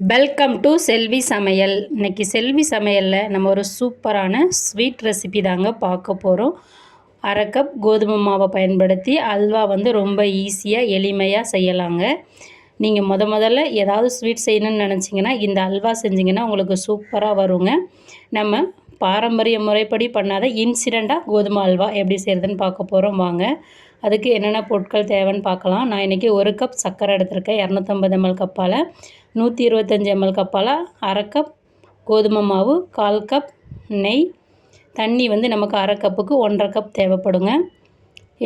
Welcome to செல்வி சமையல் இன்னைக்கு செல்வி சமையலில் நம்ம ஒரு சூப்பரான ஸ்வீட் ரெசிபி தாங்க பார்க்க போகிறோம் அரை கப் கோதுமை மாவை பயன்படுத்தி அல்வா வந்து ரொம்ப ஈஸியாக எளிமையாக செய்யலாங்க. நீங்கள் முத முதல்ல ஏதாவது ஸ்வீட் செய்யணும்னு நினச்சிங்கன்னா இந்த அல்வா செஞ்சிங்கன்னா உங்களுக்கு சூப்பராக வருங்க. நம்ம பாரம்பரிய முறைப்படி பண்ணாத இன்சிடெண்ட்டாக கோதுமை அல்வா எப்படி செய்கிறதுன்னு பார்க்க போகிறோம் வாங்க. அதுக்கு என்னென்ன பொருட்கள் தேவைன்னு பார்க்கலாம். நான் இன்றைக்கி ஒரு கப் சர்க்கரை எடுத்திருக்கேன். இரநூத்தம்பது எம்எல் கப்பால் நூற்றி இருபத்தஞ்சி எம்எல் கப்பால் அரை கப் கோதுமை மாவு கால் கப் நெய். தண்ணி வந்து நமக்கு அரை கப்புக்கு ஒன்றரை கப் தேவைப்படுங்க.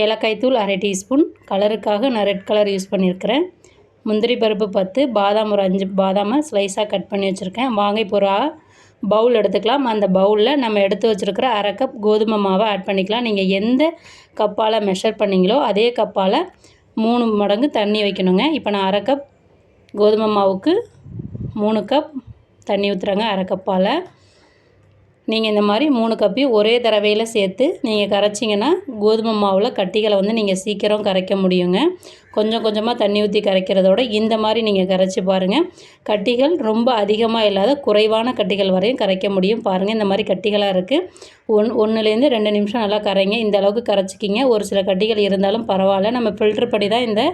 ஏலக்காய் தூள் அரை டீஸ்பூன். கலருக்காக நான் ரெட் கலர் யூஸ் பண்ணியிருக்கிறேன். முந்திரி பருப்பு பத்து பாதாம் ஒரு அஞ்சு பாதாமை ஸ்லைஸாக கட் பண்ணி வச்சுருக்கேன். வாங்க இப்போ ஒரு பவுல் எடுத்துக்கலாம். அந்த பவுலில் நம்ம எடுத்து வச்சுருக்கிற அரை கப் கோதுமை மாவை ஆட் பண்ணிக்கலாம். நீங்கள் எந்த கப்பால் மெஷர் பண்ணிங்களோ அதே கப்பால் மூணு மடங்கு தண்ணி வைக்கணுங்க. இப்போ நான் அரை கப் கோதுமை மாவுக்கு மூணு கப் தண்ணி ஊற்றுறேங்க அரை கப்பால் நீங்கள் இந்த மாதிரி மூணு கப்பையும் ஒரே தடவையில் சேர்த்து நீங்கள் கரைச்சிங்கன்னா கோதுமை மாவில் கட்டிகளை வந்து நீங்கள் சீக்கிரம் கரைக்க முடியுங்க. கொஞ்சம் கொஞ்சமாக தண்ணி ஊற்றி கரைக்கிறதோட இந்த மாதிரி நீங்கள் கரைச்சி பாருங்கள் கட்டிகள் ரொம்ப அதிகமாக இல்லாத குறைவான கட்டிகள் வரையும் கரைக்க முடியும். பாருங்கள் இந்த மாதிரி கட்டிகளாக இருக்குது ஒன் ஒன்றுலேருந்து ரெண்டு நிமிஷம் நல்லா கரைங்க. இந்த அளவுக்கு கரைச்சிக்கிங்க. ஒரு சில கட்டிகள் இருந்தாலும் பரவாயில்ல. நம்ம ஃபில்ட்ரு பண்ணி தான் இந்த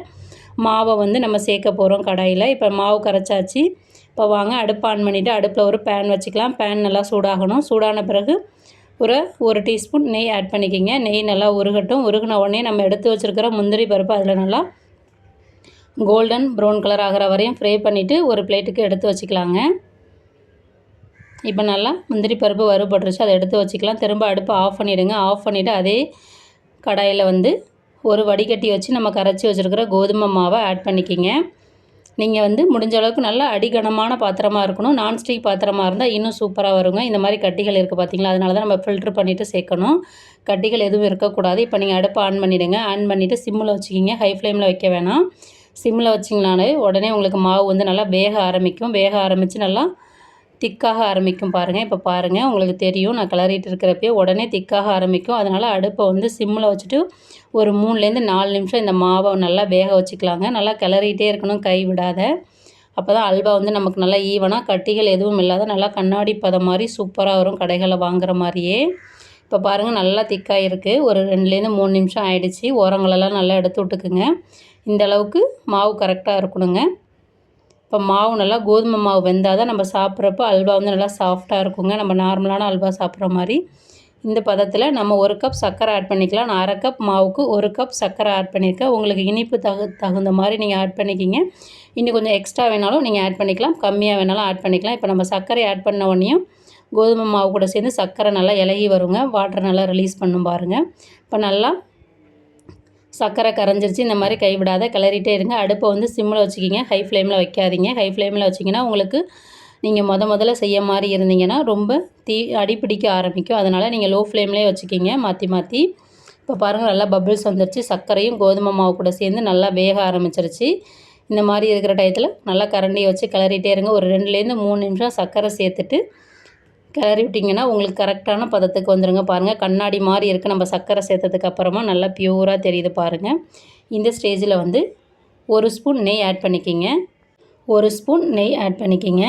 மாவை வந்து நம்ம சேர்க்க போகிறோம் கடாயில். இப்போ மாவு கரைச்சாச்சு. இப்போ வாங்க அடுப்பு ஆன் பண்ணிவிட்டு அடுப்பில் ஒரு பேன் வச்சுக்கலாம். பேன் நல்லா சூடாகணும். சூடான பிறகு ஒரு ஒரு டீஸ்பூன் நெய் ஆட் பண்ணிக்கிங்க. நெய் நல்லா உருகட்டும். உருகின உடனே நம்ம எடுத்து வச்சுருக்கிற முந்திரி பருப்பு அதில் நல்லா கோல்டன் ப்ரௌன் கலர் ஆகிற வரையும் ஃப்ரை பண்ணிவிட்டு ஒரு பிளேட்டுக்கு எடுத்து வச்சுக்கலாங்க. இப்போ நல்லா முந்திரி பருப்பு வறுபட்டுருச்சு. அதை எடுத்து வச்சுக்கலாம். திரும்ப அடுப்பு ஆஃப் பண்ணிவிடுங்க ஆஃப் பண்ணிவிட்டு அதே கடாயில் வந்து ஒரு வடிகட்டி வச்சு நம்ம கரைச்சி வச்சுருக்கிற கோதுமை மாவை ஆட் பண்ணிக்கிங்க. நீங்கள் வந்து முடிஞ்ச அளவுக்கு நல்லா அடிகனமான பாத்திரமாக இருக்கணும். நான்ஸ்டிக் பாத்திரமாக இருந்தால் இன்னும் சூப்பராக வருங்க. இந்த மாதிரி கட்டிகள் இருக்குது பார்த்தீங்களா அதனால தான் நம்ம ஃபில்ட்ரு பண்ணிவிட்டு சேர்க்கணும். கட்டிகள் எதுவும் இருக்கக்கூடாது. இப்போ நீங்கள் அடுப்பை ஆன் பண்ணிவிடுங்க ஆன் பண்ணிவிட்டு சிம்மில் வச்சுக்கிங்க. ஹை ஃப்ளேமில் வைக்க வேணாம். சிம்மில் வச்சிங்கனாலே உடனே உங்களுக்கு மாவு வந்து நல்லா வேக ஆரம்பிக்கும். வேக ஆரம்பித்து நல்லா திக்காக ஆரம்பிக்கும் பாருங்கள் இப்போ பாருங்கள் உங்களுக்கு தெரியும். நான் கிளறிட்டு இருக்கிறப்பயே உடனே திக்காக ஆரம்பிக்கும். அதனால் அடுப்பை வந்து சிம்மில் வச்சுட்டு ஒரு மூணுலேருந்து நாலு நிமிஷம் இந்த மாவை நல்லா வேக வச்சுக்கலாங்க. நல்லா கிளறிட்டே இருக்கணும். கை விடாத. அப்போ தான் அல்வா வந்து நமக்கு நல்லா ஈவனாக கட்டிகள் எதுவும் இல்லாத நல்லா கண்ணாடி பதம் மாதிரி சூப்பராக வரும் கடைகளில் வாங்குற மாதிரியே. இப்போ பாருங்கள் நல்லா திக்காக இருக்குது ஒரு ரெண்டுலேருந்து மூணு நிமிஷம் ஆயிடுச்சு. ஓரங்களெல்லாம் நல்லா எடுத்து விட்டுக்குங்க. இந்த அளவுக்கு மாவு கரெக்டாக இருக்கணுங்க. இப்போ மாவு நல்லா கோதுமை மாவு வெந்தால் தான் நம்ம சாப்பிட்றப்போ அல்வா வந்து நல்லா சாஃப்டாக இருக்குங்க. நம்ம நார்மலான அல்வா சாப்பிட்ற மாதிரி. இந்த பதத்தில் நம்ம ஒரு கப் சர்க்கரை ஆட் பண்ணிக்கலாம். நான் அரை கப் மாவுக்கு ஒரு கப் சர்க்கரை ஆட் பண்ணியிருக்கேன். உங்களுக்கு இனிப்பு தகு தகுந்த மாதிரி நீங்கள் ஆட் பண்ணிக்கிங்க. இன்னும் கொஞ்சம் எக்ஸ்ட்ரா வேணாலும் நீங்கள் ஆட் பண்ணிக்கலாம். கம்மியாக வேணாலும் ஆட் பண்ணிக்கலாம். இப்போ நம்ம சர்க்கரை ஆட் பண்ண உடனேயும் கோதுமை மாவு கூட சேர்ந்து சர்க்கரை நல்லா இலகி வருங்க. வாட்டர் நல்லா ரிலீஸ் பண்ணும் பாருங்கள் இப்போ நல்லா சர்க்கரை கரைஞ்சிருச்சு இந்த மாதிரி கைவிடாத கிளறிட்டே இருங்க. அடுப்பை வந்து சிம்மில் வச்சுக்கிங்க. ஹை ஃப்ளேமில் வைக்காதீங்க. ஹை ஃப்ளேமில் வச்சிங்கன்னா உங்களுக்கு நீங்கள் முத முதல்ல செய்ய மாதிரி இருந்தீங்கன்னா ரொம்ப தீ அடிப்பிடிக்க ஆரம்பிக்கும். அதனால் நீங்கள் லோ ஃப்ளேம்லேயே வச்சுக்கிங்க. மாற்றி மாற்றி இப்போ பாருங்கள் நல்லா பபிள்ஸ் வந்துருச்சு. சர்க்கரையும் கோதுமை மாவு கூட சேர்ந்து நல்லா வேக ஆரம்பிச்சிருச்சு. இந்த மாதிரி இருக்கிற டயத்தில் நல்லா கரண்டியை வச்சு கிளறிட்டே இருங்க. ஒரு ரெண்டுலேருந்து மூணு நிமிஷம் சர்க்கரை சேர்த்துட்டு கிளறி விட்டிங்கன்னா உங்களுக்கு கரெக்டான பதத்துக்கு வந்துடுங்க பாருங்கள் கண்ணாடி மாதிரி இருக்குது நம்ம சர்க்கரை சேர்த்ததுக்கு அப்புறமா நல்லா ப்யூராக தெரியுது பாருங்கள் இந்த ஸ்டேஜில் வந்து ஒரு ஸ்பூன் நெய் ஆட் பண்ணிக்கிங்க. ஒரு ஸ்பூன் நெய் ஆட் பண்ணிக்கிங்க.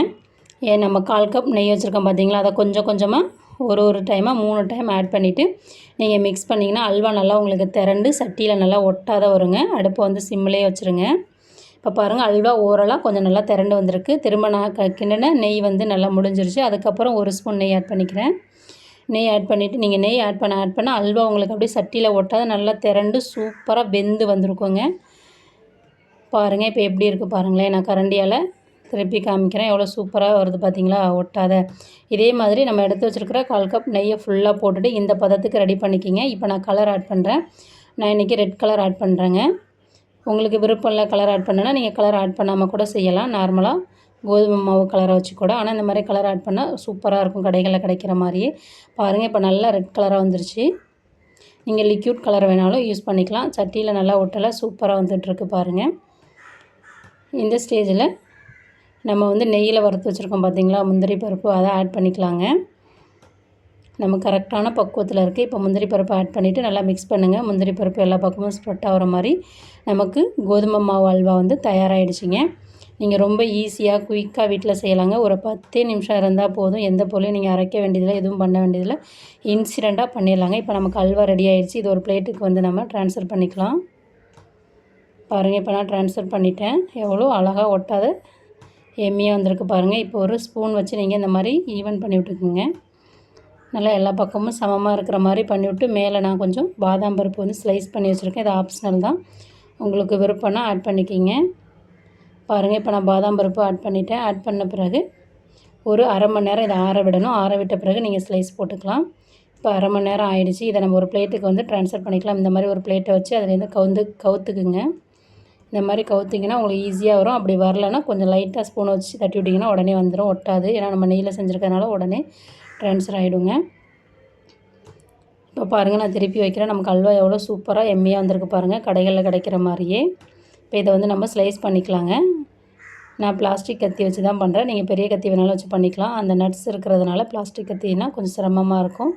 ஏன் நம்ம கால் கப் நெய் வச்சுருக்கோம் பார்த்தீங்களா அதை கொஞ்சம் கொஞ்சமாக ஒரு ஒரு டைமாக மூணு டைம் ஆட் பண்ணிவிட்டு நீங்கள் மிக்ஸ் பண்ணிங்கன்னா அல்வா நல்லா உங்களுக்கு திரண்டு சட்டியில் நல்லா ஒட்டாத வருங்க. அடுப்பை வந்து சிம்மிலே வச்சுருங்க. இப்போ பாருங்கள் அல்வா ஓரலாக கொஞ்சம் நல்லா திரண்டு வந்திருக்கு. திரும்ப நான் க கிண்டின நெய் வந்து நல்லா முடிஞ்சிருச்சு. அதுக்கப்புறம் ஒரு ஸ்பூன் நெய் ஆட் பண்ணிக்கிறேன். நெய் ஆட் பண்ணிவிட்டு நீங்கள் நெய் ஆட் பண்ண ஆட் பண்ண அல்வா உங்களுக்கு அப்படியே சட்டியில் ஒட்டாத நல்லா திரண்டு சூப்பராக வெந்து வந்திருக்குங்க. பாருங்கள் இப்போ எப்படி இருக்குது பாருங்களேன். நான் கரண்டியால் திருப்பி காமிக்கிறேன். எவ்வளோ சூப்பராக வருது பார்த்தீங்களா ஒட்டாத. இதே மாதிரி நம்ம எடுத்து வச்சுருக்கிற கால் கப் நெய்யை ஃபுல்லாக போட்டுட்டு இந்த பதத்துக்கு ரெடி பண்ணிக்கிங்க. இப்போ நான் கலர் ஆட் பண்ணுறேன் நான் இன்றைக்கி ரெட் கலர் ஆட் பண்ணுறேங்க உங்களுக்கு விருப்பம் இல்லை கலர் ஆட் பண்ணனா நீங்கள் கலர் ஆட் பண்ணாமல் கூட செய்யலாம். நார்மலாக கோதுமை மாவு கலரை வச்சு கூட. ஆனால் இந்த மாதிரி கலர் ஆட் பண்ணால் சூப்பராக இருக்கும் கடைகளில் கிடைக்கிற மாதிரியே. பாருங்கள் இப்போ நல்லா ரெட் கலராக வந்துருச்சு. நீங்கள் லிக்யூட் கலர் வேணாலும் யூஸ் பண்ணிக்கலாம். சட்டியில் நல்லா ஒட்டலை சூப்பராக வந்துட்டுருக்கு பாருங்கள் இந்த ஸ்டேஜில் நம்ம வந்து நெய்யில் வறுத்து வச்சுருக்கோம் பார்த்திங்களா முந்திரி பருப்பு அதை ஆட் பண்ணிக்கலாங்க. நம்ம கரெக்டான பக்குவத்தில் இருக்குது இப்போ முந்திரி பருப்பு ஆட் பண்ணிவிட்டு நல்லா மிக்ஸ் பண்ணுங்கள் முந்திரி பருப்பு எல்லா பக்கமும் ஸ்ப்ரெட் ஆகிற மாதிரி நமக்கு கோதுமை மாவு அல்வா வந்து தயாராகிடுச்சிங்க நீங்கள் ரொம்ப ஈஸியாக குயிக்காக வீட்டில் செய்யலாங்க. ஒரு பத்தே நிமிஷம் இருந்தால் போதும். எந்த பொருளையும் நீங்கள் அரைக்க வேண்டியதில்லை எதுவும் பண்ண வேண்டியதில்லை. இன்சிடெண்ட்டாக பண்ணிடலாங்க. இப்போ நமக்கு அல்வா ரெடி ஆயிடுச்சு. இது ஒரு பிளேட்டுக்கு வந்து நம்ம ட்ரான்ஸ்ஃபர் பண்ணிக்கலாம். பாருங்கள் இப்போ நான் ட்ரான்ஸ்ஃபர் பண்ணிட்டேன். எவ்வளோ அழகாக ஒட்டாத எம்மியாக வந்திருக்கு பாருங்கள் இப்போ ஒரு ஸ்பூன் வச்சு நீங்கள் இந்த மாதிரி ஈவன் பண்ணி விட்டுக்குங்க. நல்லா எல்லா பக்கமும் சமமாக இருக்கிற மாதிரி பண்ணிவிட்டு மேலே நான் கொஞ்சம் பாதாம் பருப்பு வந்து ஸ்லைஸ் பண்ணி வச்சுருக்கேன். இது ஆப்ஷனல் தான். உங்களுக்கு விருப்பம்னா ஆட் பண்ணிக்கிங்க. பாருங்கள் இப்போ நான் பாதாம் பருப்பு ஆட் பண்ணிவிட்டேன் ஆட் பண்ண பிறகு ஒரு அரை மணி நேரம் இதை ஆற விடணும். ஆற விட்ட பிறகு நீங்கள் ஸ்லைஸ் போட்டுக்கலாம். இப்போ அரை மணி நேரம் ஆயிடுச்சு. இதை நம்ம ஒரு பிளேட்டுக்கு வந்து ட்ரான்ஸ்ஃபர் பண்ணிக்கலாம். இந்த மாதிரி ஒரு பிளேட்டை வச்சு அதுலேருந்து கவுந்து கவுத்துக்குங்க. இந்த மாதிரி கவுத்திங்கன்னா உங்களுக்கு ஈஸியாக வரும். அப்படி வரலன்னா கொஞ்சம் லைட்டாக ஸ்பூனை வச்சு தட்டி விட்டிங்கன்னா உடனே வந்துடும் ஒட்டாது. ஏன்னா நம்ம நெய்யில் செஞ்சுருக்கறனால உடனே ட்ரான்ஸ்ஃபர் ஆகிடுங்க இப்போ பாருங்கள் நான் திருப்பி வைக்கிறேன். நமக்கு அல்வா எவ்வளோ சூப்பராக எம்மியாக வந்திருக்கு பாருங்கள் கடைகளில் கிடைக்கிற மாதிரியே. இப்போ இதை வந்து நம்ம ஸ்லைஸ் பண்ணிக்கலாங்க. நான் பிளாஸ்டிக் கத்தி வச்சு தான் பண்ணுறேன் நீங்கள் பெரிய கத்தி வேணாலும் வச்சு பண்ணிக்கலாம். அந்த நட்ஸ் இருக்கிறதுனால பிளாஸ்டிக் கத்தினா கொஞ்சம் சிரமமாக இருக்கும்.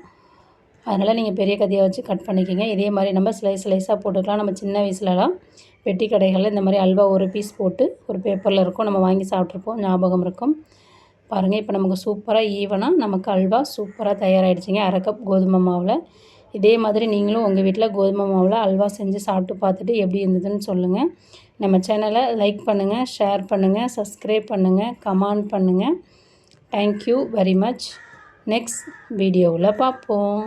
அதனால் நீங்கள் பெரிய கத்தியை வச்சு கட் பண்ணிக்கோங்க. இதே மாதிரி நம்ம ஸ்லைஸ் ஸ்லைஸாக போட்டுக்கலாம். நம்ம சின்ன வயசுலலாம் பெட்டி கடைகளில் இந்த மாதிரி அல்வா ஒரு பீஸ் போட்டு ஒரு பேப்பரில் இருக்கும். நம்ம வாங்கி சாப்பிட்ருப்போம் ஞாபகம் இருக்கும். பாருங்கள் இப்போ நமக்கு சூப்பராக ஈவனாக நமக்கு அல்வா சூப்பராக தயாராகிடுச்சிங்க அரை கப் கோதுமை மாவில். இதே மாதிரி நீங்களும் உங்கள் வீட்டில் கோதுமை மாவில் அல்வா செஞ்சு சாப்பிட்டு பார்த்துட்டு எப்படி இருந்ததுன்னு சொல்லுங்கள் நம்ம சேனலை லைக் பண்ணுங்கள் ஷேர் பண்ணுங்கள் சப்ஸ்கிரைப் பண்ணுங்கள் கமெண்ட் பண்ணுங்கள் தேங்க்யூ வெரி மச் நெக்ஸ்ட் வீடியோவில் பார்ப்போம்.